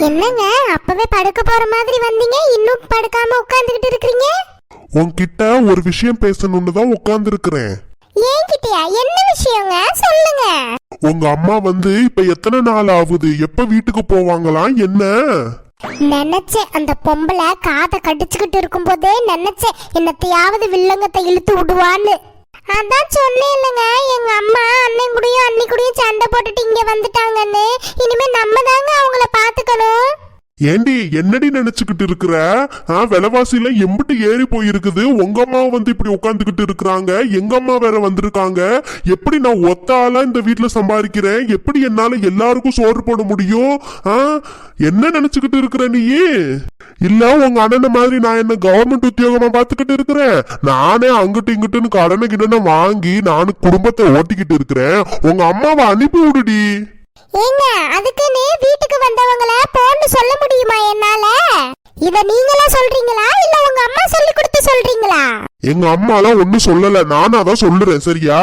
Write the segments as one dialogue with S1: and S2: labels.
S1: என்னங்க அப்பவே படுக்க போற மாதிரி வந்தீங்க இன்னும் படுக்காம உட்கார்ந்துகிட்டு இருக்கீங்க
S2: உன்கிட்ட ஒரு விஷயம் பேசணும்னு தான் உட்கார்ந்துருக்கிறேன்.
S1: ஏன்கிட்டயா என்ன விஷயங்க? சொல்லுங்க.
S2: உங்க அம்மா வந்து இப்ப எத்தனை நாள் ஆகுது? எப்ப வீட்டுக்கு போவாங்களாம் என்ன?
S1: நினைச்சேன் அந்த பொம்பளை காதை கடிச்சுக்கிட்டு இருக்கும்போதே நினைச்சேன் என்னத்தையாவது வில்லங்கத்தை இழுத்து விடுவான்னு. அதான் சொன்னே இல்லைங்க எங்க அம்மா அண்ணன் கூடயும் அண்ணி கூடயும் சண்டை போட்டுட்டு இங்க வந்துட்டாங்கன்னு. இனிமே நம்ம தாங்க அவங்கள பாத்துக்கணும்
S2: ஏண்டி என்னடி நினைச்சுக்கிட்டு இருக்கிற? ஆ, விலைவாசியில எம்பிட்டு ஏறி போயிருக்குது. உங்க அம்மா வந்து இப்படி உட்காந்துக்கிட்டு இருக்கிறாங்க. எங்க அம்மா வேற வந்திருக்காங்க. எப்படி நான் ஒத்தால இந்த வீட்டுல சம்பாதிக்கிறேன்? எப்படி என்னால எல்லாருக்கும் சோறு போட முடியும்? ஆ, என்ன நினைச்சுக்கிட்டு இருக்கிற நீ? இல்ல உங்க அண்ணன் மாதிரி நான் என்ன கவர்மெண்ட் உத்தியோகமா பாத்துக்கிட்டு இருக்கிறேன்? நானே அங்கிட்டு இங்கிட்டுன்னு கடனை கிடனை வாங்கி நானும் குடும்பத்தை ஓட்டிக்கிட்டு இருக்கிறேன். உங்க அம்மாவை அனுப்பி விடுடி.
S1: ஏங்க அதுக்குன்னு வீட்டுக்கு வந்தவங்கள போன்னு சொல்ல முடியுமா என்னால? இத நீங்களா சொல்றீங்களா? இல்ல உங்க அம்மா சொல்லி கொடுத்து சொல்றீங்களா?
S2: எங்க அம்மாலாம் ஒண்ணும் சொல்லல. நானும் அதான் சொல்லுறேன். சரியா?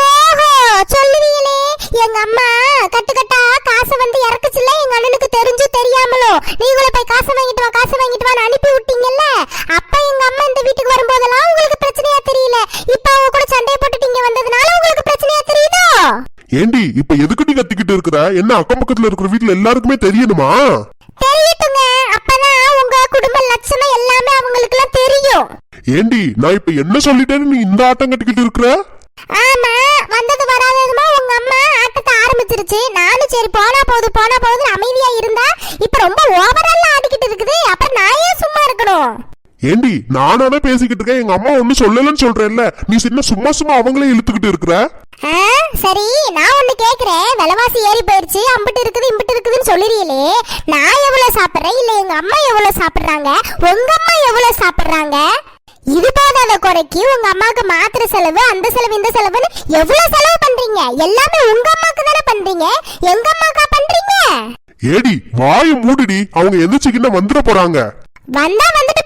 S1: ஓஹோ சொல்லுவீங்களே. எங்க அம்மா கட்டு கட்டா காசை வந்து இறக்குச்சுல எங்க அண்ணனுக்கு தெரிஞ்சு தெரியாமலோ? நீங்களும் போய் காசு வாங்கிட்டு வா காசு வாங்கிட்டு வான்னு அனுப்பி விட்டீங்கல்ல? அப்ப எங்க அம்மா இந்த வீட்டுக்கு வரும்போதெல்லாம் உங்களுக்கு பிரச்சனையா தெரியல இப்ப அவங்க கூட சண்டையை போட்டுட்டு இங்க வந்ததுனால உங்களுக்கு பிரச்சனையா தெரியுதோ
S2: ஏண்டி இப்ப கத்திக்கிட்டு இருக்கிற என்ன அக்கம் பக்கத்துல இருக்கிற வீட்டுல எல்லாருக்குமே தெரியணுமா?
S1: தெரியட்டுங்க. அப்பதான் உங்க குடும்ப லட்சணம் எல்லாமே அவங்களுக்கு தெரியும்.
S2: ஏண்டி நான் இப்ப என்ன சொல்லிட்டேன்னு நீ இந்த ஆட்டம் கட்டிக்கிட்டு இருக்கிற?
S1: ஆமா வந்தது வராததுமா உங்க அம்மா ஆட்டத்தை ஆரம்பிச்சிருச்சு. நானும் சரி போனா போகுது போனா போகுது அமைதியா இருந்தா இப்ப ரொம்ப ஓவரால் ஆடிக்கிட்டு இருக்குது. அப்புறம் நான் ஏன் சும்மா இருக்கணும்?
S2: ஏண்டி நானாதான் பேசிக்கிட்டு இருக்கேன். எங்க அம்மா ஒண்ணும் சொல்லலன்னு சொல்றேன்ல. நீ சின்ன சும்மா சும்மா அவங்களே இழுத்துக்கிட்டு இருக்கிற?
S1: சரி நான் ஒண்ணு கேக்குறேன். விலைவாசி ஏறி போயிருச்சு. அம்பிட்டு இருக்குது இம்பிட்டு இருக்குதுன்னு சொல்லிடுறீங்களே நான் எவ்வளவு சாப்பிடுறேன்? இல்ல எங்க அம்மா எவ்வளவு சாப்பிடுறாங்க? உங்க அம்மா எவ்வளவு சாப்பிடுறாங்க? இது போதாத குறைக்கு உங்க அம்மாவுக்கு மாத்திரை செலவு அந்த செலவு இந்த செலவுன்னு எவ்வளவு செலவு பண்றீங்க? எல்லாமே உங்க அம்மாக்கு தானே பண்றீங்க? எங்க அம்மாக்கா பண்றீங்க?
S2: ஏடி வாயை மூடுடி. அவங்க எந்திரிச்சுக்கிட்ட வந்துட போறாங்க.
S1: வந்தா வந்துட்டு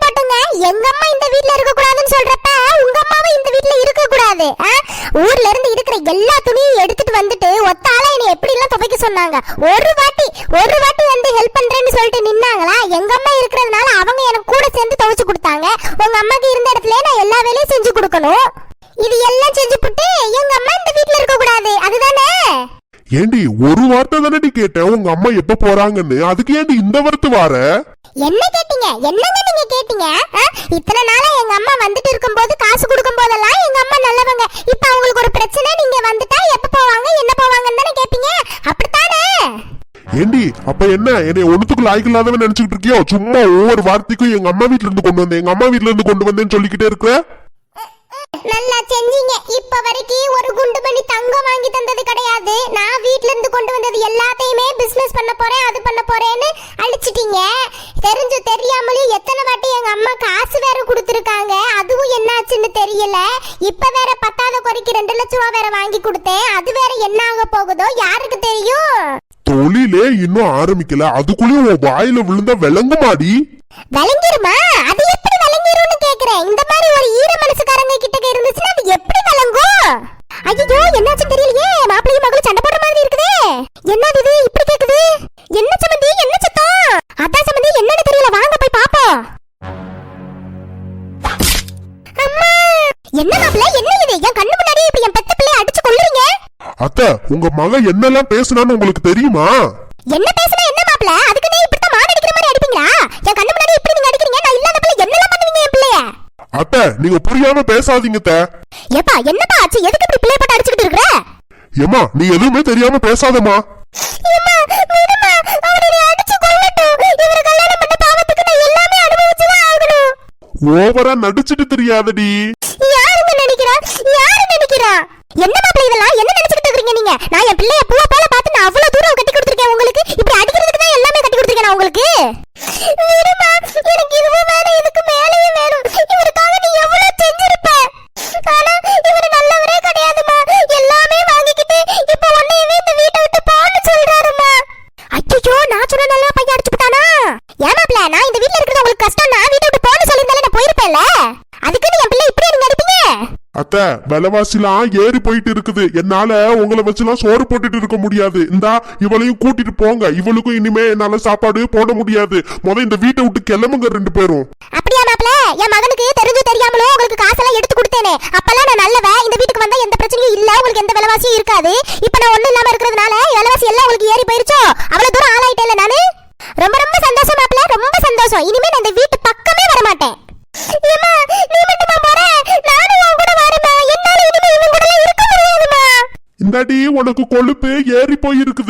S1: எங்க அம்மா இந்த வீட்ல இருக்க கூடாதுன்னு சொல்றப்ப உங்க அம்மாவும் இந்த வீட்ல இருக்க கூடாது ஆ? ஊர்ல இருந்து இருக்கிற எல்லா துணியும் எடுத்துட்டு வந்துட்டு ஒத்த ஆளா என்னை எப்படி எல்லாம் துவைக்க சொன்னாங்க? ஒரு வாட்டி ஒரு வாட்டி வந்து ஹெல்ப் பண்றேன்னு சொல்லிட்டு நின்னாங்களா? எங்க அம்மா இருக்கிறதுனால அவங்க எனக்கு கூட சேர்ந்து துவைச்சு கொடுத்தாங்க. உங்க அம்மாக்கு இருந்த இடத்துல நான் எல்லா வேலையும் செஞ்சு கொடுக்கணும். இது எல்லாம் செஞ்சு புட்டு எங்க அம்மா இந்த வீட்ல இருக்க கூடாது அதுதானே?
S2: ஏண்டி ஒரு வார்த்தை தானடி கேட்டேன். உங்க அம்மா எப்ப போறாங்கன்னு? அதுக்கு ஏண்டி இந்த வார்த்தை வார?
S1: என்ன கேட்டீங்க? என்னங்க நீங்க கேட்டீங்க? இத்தனை நாளா எங்க அம்மா வந்துட்டு இருக்கும்போது காசு கொடுக்கும் போதெல்லாம் எங்க அம்மா நல்லவங்க. இப்ப அவங்களுக்கு ஒரு பிரச்சனை நீங்க வந்துட்டா எப்ப போவாங்க என்ன போவாங்கன்னு தானே கேப்பீங்க அப்படித்தானே?
S2: ஏண்டி அப்ப என்ன? என்னை ஒண்ணுத்துக்கு லாய்க்கு இல்லாதவன் நினைச்சுக்கிட்டு இருக்கியோ? சும்மா ஒவ்வொரு வார்த்தைக்கும் எங்க அம்மா வீட்ல இருந்து கொண்டு வந்தேன். எங்க அம்மா வீட்ல இருந்து கொண்டு வந்தேன்னு சொல்லிக்கிட்டே இருக்கிற?
S1: நல்லா செஞ்சீங்க. இப்ப வரைக்கும் ஒரு குண்டு பண்ணி தங்கம் வாங்கி தந்தது கிடையாது. நான் வீட்ல இருந்து கொண்டு வந்தது எல்லாத்தையுமே பிசினஸ் பண்ண போறேன் அது பண்ண போறேன்னு அழிச்சிட்டீங்க தெரிஞ்சு தெரியாமலேயும் எத்தனை வாட்டி எங்க அம்மா காசு வேற கொடுத்துருக்காங்க அதுவும் தெரியல இப்ப வேற பத்தாவது குறைக்கு ரெண்டு லட்சம் ரூபா வேற வாங்கி கொடுத்தேன். அது வேற என்ன ஆக போகுதோ? யாருக்கு தெரியும்?
S2: தொழிலே இன்னும் ஆரம்பிக்கல. அதுக்குள்ளயும் உன் வாயில விழுந்தா விளங்குமாடி?
S1: விளங்கிருமா? என்ன மாப்பிள்ளை? என்ன இது? என் கண்ணு முன்னாடி இப்ப என் பெத்த பிள்ளைய அடிச்சு கொல்லுறீங்க?
S2: அத்தை உங்க மகன் என்னெல்லாம் பேசுனான்னு உங்களுக்கு தெரியுமா?
S1: என்ன பேசுனா என்ன மாப்பிள்ளை? அதுக்கு நீ இப்படித்தான் மாடு அடிக்கிற மாதிரி அடிப்பீங்களா? என் கண்ணு முன்னாடி இப்படி நீங்க அடிக்கிறீங்க? நான் இல்லாத பிள்ளை என்னெல்லாம் பண்ணுவீங்க என் பிள்ளைய?
S2: அத்தை நீங்க புரியாம பேசாதீங்க அத்தை.
S1: ஏப்பா என்னப்பா ஆச்சு? எதுக்கு இப்படி பிள்ளை போட்டு அடிச்சுக்கிட்டு இருக்கிற?
S2: ஏம்மா நீ எதுவுமே தெரியாம பேசாதம்மா.
S1: ஏம்மா, விடும்மா. அவனை நீ அடிச்சு கொல்லட்டும். இவரை கல்யாணம் பண்ண பாவத்துக்கு நான் எல்லாமே அனுபவிச்சுதான் ஆகணும்.
S2: ஓவரா நடிச்சிட்டு தெரியாதடி.
S1: யாருங்க நினைக்கிறா? யாரு நினைக்கிறா? என்ன மாப்பிள்ள இதெல்லாம்? என்ன நினைச்சுக்கிட்டு இருக்கீங்க நீங்க? நான் என் பிள்ளைய பூவா போல பார்த்து நான் அவ்வளவு தூரம் கட்டி கொடுத்திருக்கேன் உங்களுக்கு. இப்படி அடிக்கிறதுக்கு தான் எல்லாமே கட்டி கொடுத்திருக்கேன் நான் உங்களுக்கு. விடும்மா. எனக்கு இதுவும் வேணும், இதுக்கு மேலேயும் வேணும். இவருக்காக நீ எவ்வளவு செஞ்சிருப்ப. ஆனா, இவரு நல்லவரே கிடையாதும்மா. எல்லாமே வாங்கிக்கிட்டு, இப்ப உன்னையவே இந்த வீட்டை விட்டு போன்னு சொல்றாரும்மா. அச்சச்சோ, நான் சொன்ன நல்லா பையன் அடிச்சு விட்டானா? ஏன் மாப்பிள்ளை, நான் இந்த வீட்ல இருக்கிறது உங்களுக்கு கஷ்டம்னா, வீட்டை விட்டு போன்னு சொல்லியிருந்தாலே நான் போயிருப்பேன்ல. அதுக்குன்னு என் பிள்ளை இப்படியா நீங்க அடிப்பீங்க?
S2: அத்தை விலைவாசிலாம் ஏறி போயிட்டு இருக்குது. என்னால உங்களை வச்சுலாம் சோறு போட்டுட்டு இருக்க முடியாது. இந்தா இவளையும் கூட்டிட்டு போங்க. இவளுக்கும் இனிமே என்னால சாப்பாடு போட முடியாது. முத இந்த வீட்டை விட்டு கிளம்புங்க ரெண்டு பேரும்.
S1: அப்படியா மாப்பிள? என் மகனுக்கு தெரிஞ்சு தெரியாமலோ உங்களுக்கு காசெல்லாம் எடுத்து கொடுத்தேனே. அப்பெல்லாம் நான் நல்லவ இந்த வீட்டுக்கு வந்தா எந்த பிரச்சனையும் இல்ல. உங்களுக்கு எந்த விலைவாசியும் இருக்காது. இப்ப நான் ஒண்ணு இல்லாம இருக்கிறதுனால விலைவாசி எல்லாம் உங்களுக்கு ஏறி போயிருச்சோ? அவ்வளவு தூரம் ஆளாயிட்டேல நானு? ரொம்ப ரொம்ப சந்தோஷம் மாப்பிள. ரொம்ப சந்தோஷம். இனிமே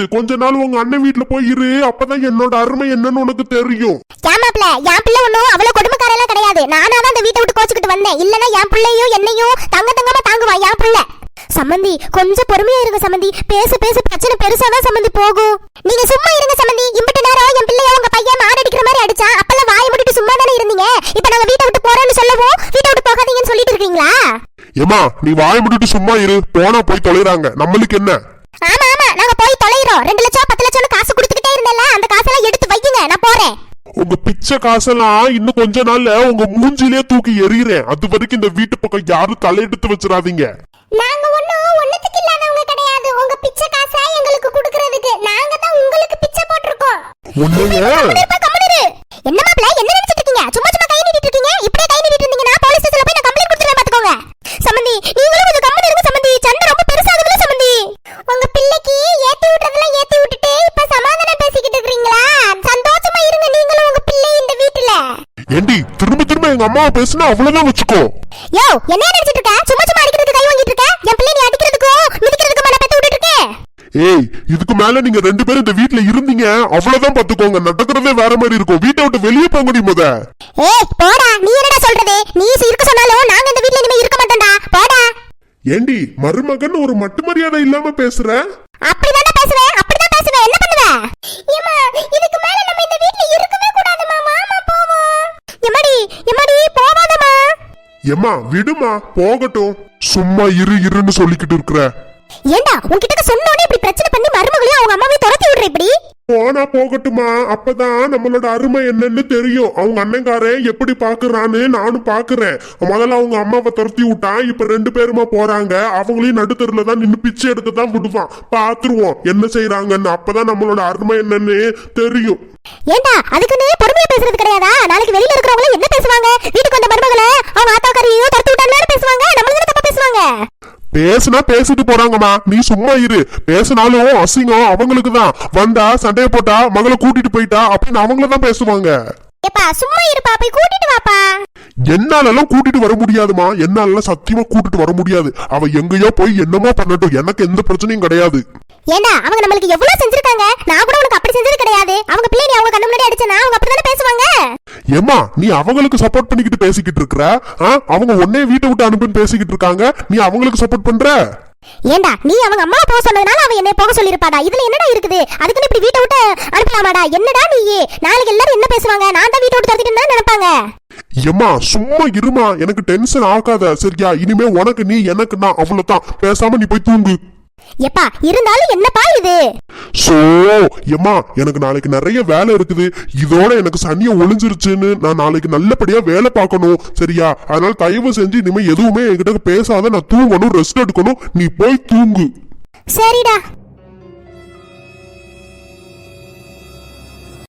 S2: போயிருக்குது கொஞ்ச நாள் உங்க அண்ணன் வீட்டுல போய் இரு அப்பதான் என்னோட அருமை என்னன்னு உனக்கு தெரியும்.
S1: ஏன் மாப்பிள, என் பிள்ளை ஒண்ணும் அவ்வளவு கொடுமைக்காரெல்லாம் கிடையாது. நானா தான் இந்த வீட்டை விட்டு கோச்சுக்கிட்டு வந்தேன். இல்லனா என் பிள்ளையும் என்னையும் தங்க தங்கமா தாங்குவான் என் பிள்ளை. சம்மந்தி கொஞ்சம் பொறுமையா இருங்க சம்மந்தி. பேச பேச பிரச்சனை பெருசாதான் சம்மந்தி போகும். நீங்க சும்மா இருங்க சம்மந்தி. இம்பிட்டு நேரம் என் பிள்ளைய உங்க பையன் மாரடிக்கிற மாதிரி அடிச்சான் அப்பெல்லாம் வாயை மூடிட்டு சும்மா தானே இருந்தீங்க? இப்ப நாங்க வீட்டை விட்டு போறோம்னு சொல்லவும் வீட்டை விட்டு போகாதீங்கன்னு சொல்லிட்டு இருக்கீங்களா?
S2: ஏமா நீ வாய முடிட்டு சும்மா இரு. போனா போய் தொலைறாங்க. நம்மளுக்கு என்ன?
S1: ஆமா தொலைறோம் ரெண்டு லட்சம் பத்து லட்சம்னு காசு கொடுத்துக்கிட்டே இருந்தேன்ல அந்த காசெல்லாம் எடுத்து வையுங்க நான் போறேன்.
S2: உங்க பிச்சை காசெல்லாம் இன்னும் கொஞ்ச நாள்ல உங்க மூஞ்சிலே தூக்கி எறிகிறேன் அது வரைக்கும் இந்த வீட்டு பக்கம் யாரும் தலையெடுத்து வச்சிடாதீங்க.
S1: நாங்க ஒண்ணும் ஒண்ணுத்துக்கு இல்லாதவங்க கிடையாது. உங்க பிச்சை காசை எங்களுக்கு குடுக்கறதுக்கு. நாங்க தான் உங்களுக்கு பிச்சை போட்டிருக்கோம். இருப்பா, கம்முனு இரு. என்ன நினைச்சிட்டு இருக்கீங்க? சும்மா சும்மா கை நீட்டிட்டு இருக்கீங்க இப்படியே கை நீட்டிட்டு இருந்தீங்கன்னா போலீஸ் ஸ்டேஷன்ல போய் நான் கம்ப்ளைண்ட் கொடுத்துறேன் பாத்துக்கோங்க சம்பந்தி நீங்களும் கொஞ்சம் கம்முனு இருங்க சம்பந்தி சண்டை ரொம்ப பெருசாகுதுல சம்பந்தி உங்க பிள்ளைக்கு ஏத்தி விட்டதெல்லாம் ஏத்தி விட்டுட்டு இப்ப சமாதானம் பேசிக்கிட்டு இருக்கீங்களா சந்தோஷமா இருங்க நீங்களும் உங்க பிள்ளை இந்த வீட்டுல
S2: ஏண்டி திரும்ப எங்க அம்மாவை பேசுனா அவ்வளவுதான் வச்சுக்கோ.
S1: யோ என்ன நினைச்சிட்டு இருக்க? சும்மா சும்மா அடிக்கிறதுக்கு கை வாங்கிட்டு இருக்க? என் பிள்ளை நீ அடிக்கிறதுக்கும் மிதிக்கிறதுக்கும் நான் பெத்து விட்டுட்டு
S2: ஏய் இதுக்கு மேல நீங்க ரெண்டு பேரும் இந்த வீட்ல இருந்தீங்க. அவ்வளவுதான் பாத்துக்கோங்க. நடக்கிறதே வேற மாதிரி இருக்கும். வீட்டை விட்டு வெளியே போக முடியும் முத.
S1: ஏய் போடா. நீ என்னடா சொல்றது? நீ இருக்க சொன்னாலும் நாங்க இந்த வீட்ல இனிமே இருக்க மாட்டோம்டா. போடா.
S2: ஏண்டி மருமகன் ஒரு மட்டு மரியாதை இல்லாம பேசுற?
S1: அப்படிதானே பேசுவேன் அப்படிதான் பேசுவேன் என்ன பண்ணுவ? ஏமா இதுக்கு
S2: ஏம்மா விடுமா போகட்டும். சும்மா இரு இருன்னு சொல்லிக்கிட்டு இருக்கிற.
S1: ஏண்டா உன்கிட்ட சொன்னோனே இப்படி பிரச்சனை பண்ணி மருமகளையும் அவங்க அம்மாவையும் துரத்தி விடுற இப்படி?
S2: போனா போகட்டுமா அப்பதான் நம்மளோட அருமை என்னன்னு தெரியும். அவங்க அண்ணங்காரன் எப்படி பாக்குறான்னு நானும் பாக்குறேன். முதல்ல அவங்க அம்மாவை துரத்தி விட்டான் இப்ப ரெண்டு பேருமா போறாங்க. அவங்களையும் நடுத்தருல தான் நின்னு பிச்சை எடுக்க தான் விடுவான். பாத்துருவோம் என்ன செய்யறாங்கன்னு அப்பதான் நம்மளோட அருமை என்னன்னு தெரியும்.
S1: ஏண்டா அதுக்குன்னு பொறுமையா பேசுறது கிடையாதா? நாளைக்கு வெளியில இருக்கிறவங்க என்ன பேசுவாங்க? வீட்டுக்கு வந்த மருமகளை அவங்க ஆத்தாக்காரியையும் துரத்தி விட்டான்னு பேசுவாங்க? நம்மளுக்கு தப்பா பேசுவாங்க?
S2: பேசுனா பேசிட்டு போறாங்கம்மா. நீ சும்மா இரு. பேசினாலும் அசிங்கம் அவங்களுக்கு தான் வந்தா சண்டைய போட்டா மகளை கூட்டிட்டு போயிட்டா அப்படின்னு அவங்கள தான் பேசுவாங்க.
S1: ஏப்பா சும்மா இருப்பா. போய் கூட்டிட்டு வாப்பா.
S2: என்னாலெல்லாம் கூட்டிட்டு வர முடியாதுமா என்னாலலாம் சத்தியமா கூட்டிட்டு வர முடியாது. அவ எங்கேயோ போய் என்னமோ பண்ணட்டும். எனக்கு எந்த பிரச்சனையும் கிடையாது.
S1: ஏண்டா அவங்க நம்மளுக்கு எவ்வளவு செஞ்சிருக்காங்க? நான் கூட உனக்கு அப்படி செஞ்சது கிடையாது. அவங்க பிள்ளை நீ அவங்க கண்ணு முன்னாடி அடிச்சனா அவங்க அப்படிதானே பேசுவாங்க?
S2: ஏம்மா நீ அவங்களுக்கு சப்போர்ட் பண்ணிக்கிட்டு பேசிக்கிட்டு இருக்கிற? அவங்க உன்னைய வீட்டை விட்டு அனுப்புன்னு பேசிக்கிட்டு இருக்காங்க. நீ அவங்களுக்கு சப்போர்ட் பண்ற?
S1: ஏண்டா நீ அவங்க அம்மா போக சொன்னதுனால அவ என்னை போக சொல்லிருப்பாடா இதுல என்னடா இருக்குது? அதுக்குன்னு இப்படி வீட்டை விட்டு அனுப்பலாமாடா? என்னடா நீ? நாளைக்கு எல்லாரும் என்ன பேசுவாங்க? நான் தான் வீட்டை விட்டு துரத்திட்டு நினைப்பாங்க.
S2: ஏம்மா சும்மா இருமா. எனக்கு டென்ஷன் ஆகாத சரியா? இனிமே உனக்கு நீ எனக்கு நான் அவ்வளவுதான். பேசாம நீ போய் தூங்கு.
S1: எப்பா இருந்தாலும் என்னப்பா இது?
S2: சோ ஏம்மா எனக்கு நாளைக்கு நிறைய வேலை இருக்குது. இதோட எனக்கு சனியை ஒளிஞ்சிருச்சுன்னு நான் நாளைக்கு நல்லபடியா வேலை பார்க்கணும் சரியா? அதனால தயவு செஞ்சு இனிமே எதுவுமே என்கிட்ட பேசாத நான் தூங்கணும் ரெஸ்ட் எடுக்கணும். நீ போய் தூங்கு.
S1: சரிடா.